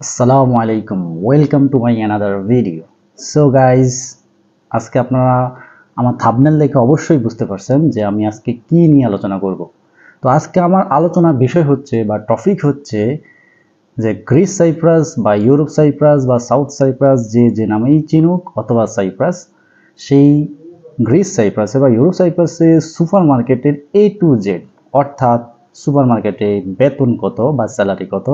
আসসালামু আলাইকুম welcome to my another video so guys আজকে আপনারা আমার থাবনেল দেখে অবশ্যই বুঝতে পারছেন যে আমি আজকে কি নিয়ে আলোচনা করব। তো আজকে আমার আলোচনার বিষয় হচ্ছে বা টপিক হচ্ছে যে গ্রিস সাইপ্রাস বা ইউরোপ সাইপ্রাস বা সাউথ সাইপ্রাস যে যে নামেই চিনুক অথবা সাইপ্রাস সেই গ্রিস সাইপ্রাসে বা ইউরোপ সাইপ্রাসে সুপার মার্কেটের এ টু জেড অর্থাৎ সুপার মার্কেটে বেতন কত বা স্যালারি কত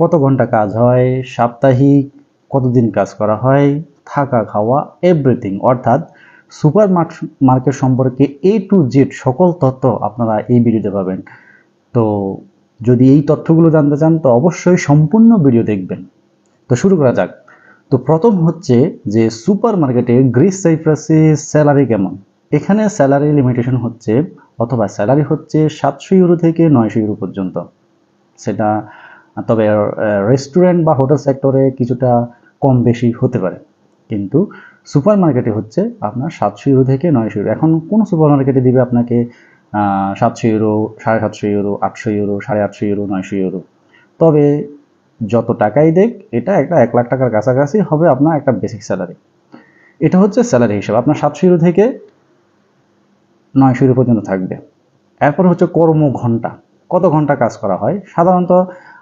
কত ঘণ্টা কাজ হয়, সাপ্তাহিক কতদিন কাজ করা হয়, থাকা, খাওয়া এভরিথিং অর্থাৎ সুপার মার্কেট সম্পর্কে এ টু জেড সকল তথ্য আপনারা এই ভিডিওতে পাবেন। তো যদি এই তথ্যগুলো জানতে চান, তো অবশ্যই সম্পূর্ণ ভিডিও দেখবেন। তো শুরু করা যাক। তো প্রথম হচ্ছে যে সুপার মার্কেটে গ্রিস সাইপ্রাসে স্যালারি কেমন? এখানে স্যালারি লিমিটেশন হচ্ছে, অথবা স্যালারি হচ্ছে সাতশো ইউরো থেকে নয়শো ইউরো পর্যন্ত। সেটা তবে রেস্টুরেন্ট বা হোটেল সেক্টরে কিছুটা কম বেশি হতে পারে। কিন্তু সুপার মার্কেটে হচ্ছে আপনার সাতশো ইউরো থেকে নয়শো ইউরো এখন কোন সুপার মার্কেটে দিবে আপনাকে সাতশো ইউরো সাড়ে সাতশো ইউরো আটশো ইউরো সাড়ে আটশো ইউরো নয়শো ইউরো তবে যত টাকাই দেখ, এটা একটা এক লাখ টাকার কাছাকাছি হবে আপনার একটা বেসিক স্যালারি এটা হচ্ছে স্যালারি হিসাবে। আপনার সাতশো ইউরো থেকে নয়শো ইউরো পর্যন্ত থাকবে। এরপর হচ্ছে কর্ম ঘণ্টা কত ঘণ্টা কাজ করা হয়? সাধারণত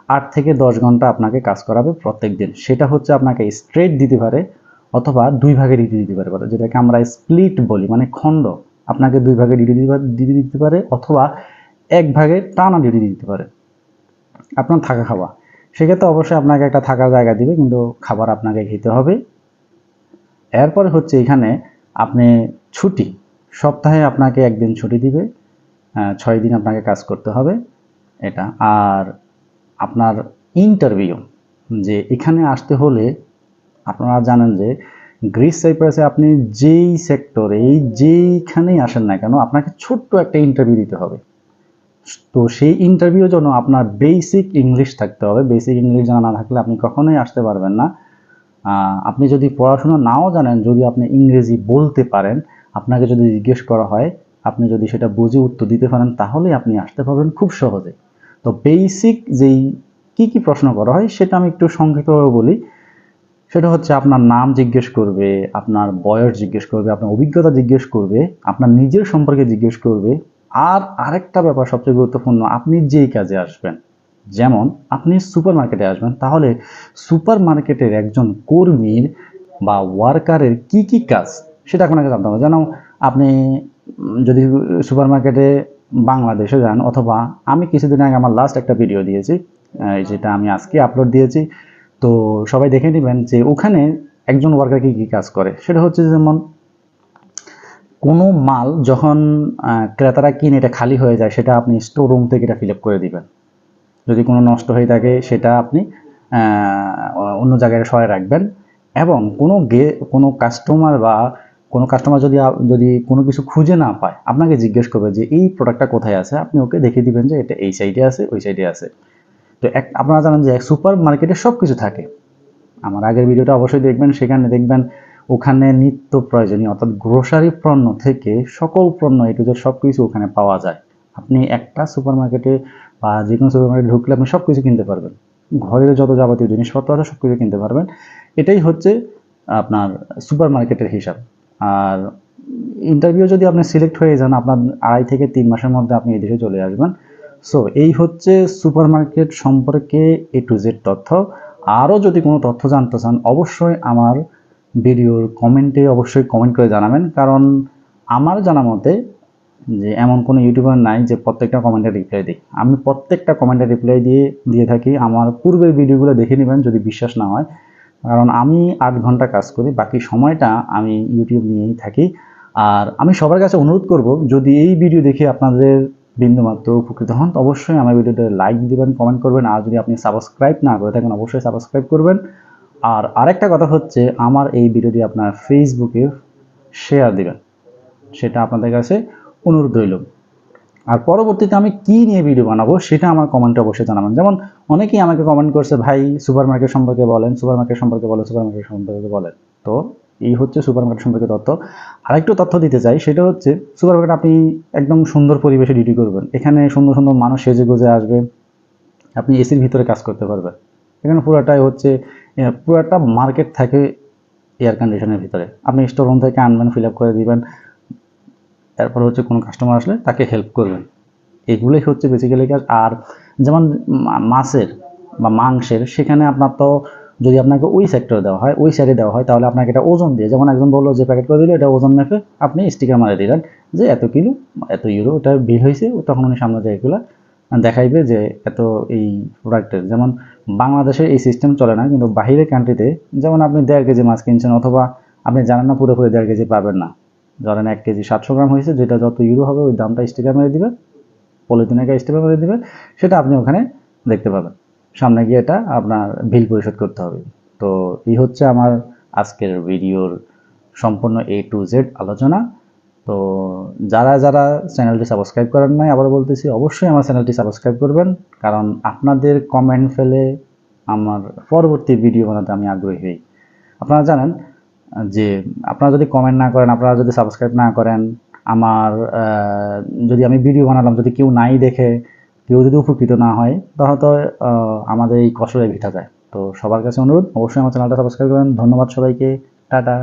আট থেকে দশ ঘণ্টা আপনাকে কাজ করাবে প্রত্যেক দিন। সেটা হচ্ছে আপনাকে স্ট্রেট দিতে পারে অথবা দুই ভাগে ডিউটি দিতে পারে। যেটাকে আমরা স্প্লিট বলি মানে খণ্ড। আপনাকে দুই ভাগে ডিউটি দিতে দিতে পারে অথবা এক ভাগে টানা ডিউটি দিতে পারে। আপনার থাকা খাওয়া। সেক্ষেত্রে অবশ্যই আপনাকে একটা থাকার জায়গা দিবে, কিন্তু খাবার আপনাকে খেতে হবে। এরপরে হচ্ছে এখানে আপনি ছুটি। সপ্তাহে আপনাকে একদিন ছুটি দিবে ছয় দিন আপনাকে কাজ করতে হবে। এটা। আর আপনার ইন্টারভিউ যে এখানে আসতে হলে আপনারা জানেন যে গ্রিস সাইপ্রাসে আপনি যেই সেক্টরে যেইখানেই আসেন না কেন, আপনাকে ছোট্ট একটা ইন্টারভিউ দিতে হবে। তো সেই ইন্টারভিউর জন্য আপনার বেসিক ইংলিশ থাকতে হবে। বেসিক ইংলিশ জানা না থাকলে আপনি কখনোই আসতে পারবেন না। আপনি যদি পড়াশোনা নাও জানেন, যদি আপনি ইংরেজি বলতে পারেন, আপনাকে যদি জিজ্ঞেস করা হয়, আপনি যদি সেটা বুঝে উত্তর দিতে পারেন তাহলে আপনি আসতে পারবেন খুব সহজে। তো বেসিক যেই কি কি প্রশ্ন করা হয় সেটা আমি একটু সংক্ষিপ্তভাবে বলি। সেটা হচ্ছে আপনার নাম জিজ্ঞেস করবে, আপনার বয়স জিজ্ঞেস করবে, আপনার অভিজ্ঞতা জিজ্ঞেস করবে, আপনার নিজের সম্পর্কে জিজ্ঞেস করবে। আর আরেকটা ব্যাপার সবচেয়ে গুরুত্বপূর্ণ, আপনি যেই কাজে আসবেন, যেমন আপনি সুপার মার্কেটে আসবেন, তাহলে সুপার মার্কেটের একজন কর্মীর বা ওয়ার্কারের কি কি কাজ, সেটা আপনাকে জানতে হবে। যেন আপনি যদি সুপার মার্কেটে বাংলাদেশে যান, অথবা আমি কিছুদিন আগে আমার লাস্ট একটা ভিডিও দিয়েছি যেটা আমি আজকে আপলোড দিয়েছি। তো সবাই দেখে নেবেন যে ওখানে একজন ওয়ার্কার কি, কী কাজ করে। সেটা হচ্ছে যেমন, কোনো মাল যখন ক্রেতারা কিনে এটা খালি হয়ে যায়, সেটা আপনি স্টোর রুম থেকে এটা ফিল আপ করে দিবেন। যদি কোনো নষ্ট হয়ে থাকে, সেটা আপনি অন্য জায়গায় সরাই রাখবেন। এবং কোনো গে, কোনো কাস্টমার বা কোনো কাস্টমার যদি যদি কোনো কিছু খুঁজে না পায়, আপনাকে জিজ্ঞেস করবে যে, এই প্রোডাক্টটা কোথায় আছে? আপনি ওকে দেখিয়ে দিবেন যে, এটা এই সাইডে আছে, ওই সাইডে আছে। তো এক আপনারা জানেন যে, এক সুপার মার্কেটে সব কিছু থাকে। আমার আগের ভিডিওটা অবশ্যই দেখবেন, সেখানে দেখবেন ওখানে নিত্য প্রয়োজনীয়, অর্থাৎ গ্রোসারি পণ্য থেকে সকল পণ্য এটু যে সব কিছু ওখানে পাওয়া যায়। আপনি একটা সুপার মার্কেটে বা যে কোনো সুপার মার্কেটে ঢুকলে আপনি সব কিছু কিনতে পারবেন। ঘরের যত যাবতীয় জিনিসপত্র আছে সব কিছু কিনতে পারবেন। এটাই হচ্ছে আপনার সুপার মার্কেটের হিসাব। আর ইন্টারভিউ যদি আপনি সিলেক্ট হয়ে যান, আপনার আড়াই থেকে তিন মাসের মধ্যে আপনি এই দেশে চলে আসবেন। সো এই হচ্ছে সুপার মার্কেট সম্পর্কে এ টু জেড তথ্য। আরও যদি কোনো তথ্য জানতে চান, অবশ্যই আমার ভিডিওর কমেন্টে অবশ্যই কমেন্ট করে জানাবেন। কারণ আমার জানা মতে যে এমন কোনো ইউটিউবার নাই যে প্রত্যেকটা কমেন্টে রিপ্লাই দিই আমি প্রত্যেকটা কমেন্টে রিপ্লাই দিয়ে দিয়ে থাকি। আমার পূর্বের ভিডিওগুলো দেখে নেবেন যদি বিশ্বাস না হয়। কারণ আমি আট ঘণ্টা কাজ করি, বাকি সময়টা আমি ইউটিউব নিয়েই থাকি। আর আমি সবার কাছে অনুরোধ করব, যদি এই ভিডিও দেখে আপনাদের বিন্দুমাত্র উপকৃত হন অবশ্যই আমার ভিডিওতে লাইক দিবেন কমেন্ট করবেন, আর যদি আপনি সাবস্ক্রাইব না করে থাকেন, অবশ্যই সাবস্ক্রাইব করবেন। আর আরেকটা কথা হচ্ছে, আমার এই ভিডিওটি আপনার ফেসবুকে শেয়ার দিবেন। সেটা আপনাদের কাছে অনুরোধ রইল। আর পরবর্তীতে আমি কি নিয়ে ভিডিও বানাবো সেটা আমার কমেন্টে অবশ্যই জানাবেন। যেমন অনেকেই আমাকে কমেন্ট করছে, ভাই সুপার মার্কেট সম্পর্কে বলেন সুপার মার্কেট সম্পর্কে বলেন সুপার মার্কেট সম্পর্কে বলেন। তো এই হচ্ছে সুপার মার্কেট সম্পর্কে তথ্য। আরেকটু তথ্য দিতে চাই, সেটা হচ্ছে সুপার মার্কেট আপনি একদম সুন্দর পরিবেশে ডিউটি করবেন। এখানে সুন্দর সুন্দর মানুষ সেজে গুজে আসবে, আপনি এসির ভিতরে কাজ করতে পারবেন। এখানে পুরোটাই হচ্ছে পুরোটা মার্কেট থাকে এয়ার কন্ডিশনের ভিতরে। আপনি স্টোর রুম থেকে আনবেন ফিল আপ করে দিবেন। এরপর হচ্ছে কোনো কাস্টমার আসলে তাকে হেল্প করবেন। এগুলোই হচ্ছে বেসিক্যালি কাজ। আর যেমন মাছের বা মাংসের, সেখানে আপনার তো যদি আপনাকে ওই সেক্টরে দেওয়া হয়, ওই সাইডে দেওয়া হয়, তাহলে আপনাকে এটা ওজন দিয়ে, যেমন একজন বলল যে প্যাকেট করে দিল, এটা ওজন মেপে আপনি স্টিকার মারে দিলেন যে এত কিলো, এত ইউরো ওটা বিল হয়েছে, তখন উনি সামনে যায় এগুলো দেখাইবে যে এত এই প্রোডাক্টের যেমন বাংলাদেশে এই সিস্টেম চলে না, কিন্তু বাইরের কান্ট্রিতে যেমন আপনি দেড় কেজি মাছ কিনছেন, অথবা আপনি জানেন না পুরোপুরি দেড় কেজি পাবেন না ধরেন এক কেজি সাতশো গ্রাম হয়েছে, যেটা যত ইউরো হবে ওই দামটা স্টিকার মেরে দিবে পলিথিনে স্টিকার মেরে দিবে, সেটা আপনি ওখানে দেখতে পাবেন। সামনে গিয়ে এটা আপনার বিল পরিশোধ করতে হবে। তো এই হচ্ছে আমার আজকের ভিডিওর সম্পূর্ণ এ টু জেড আলোচনা। তো যারা যারা চ্যানেলটি সাবস্ক্রাইব করেন নাই আবার বলতেছি, অবশ্যই আমার চ্যানেলটি সাবস্ক্রাইব করবেন, কারণ আপনাদের কমেন্ট ফেলে আমার পরবর্তী ভিডিও বানাতে আমি আগ্রহী। হই আপনারা জানেন যে আপনারা যদি কমেন্ট না করেন, আপনারা যদি সাবস্ক্রাইব না করেন, আমার যদি আমি ভিডিও বানালাম, যদি কেউ নাই দেখে, কেউ যদি উপকৃত না হয়, তাহলে তো আমাদের এই কষ্টটাই ভিটা যায়। তো সবার কাছে অনুরোধ, অবশ্যই আমার চ্যানেলটা সাবস্ক্রাইব করেন ধন্যবাদ সবাইকে। টাটা।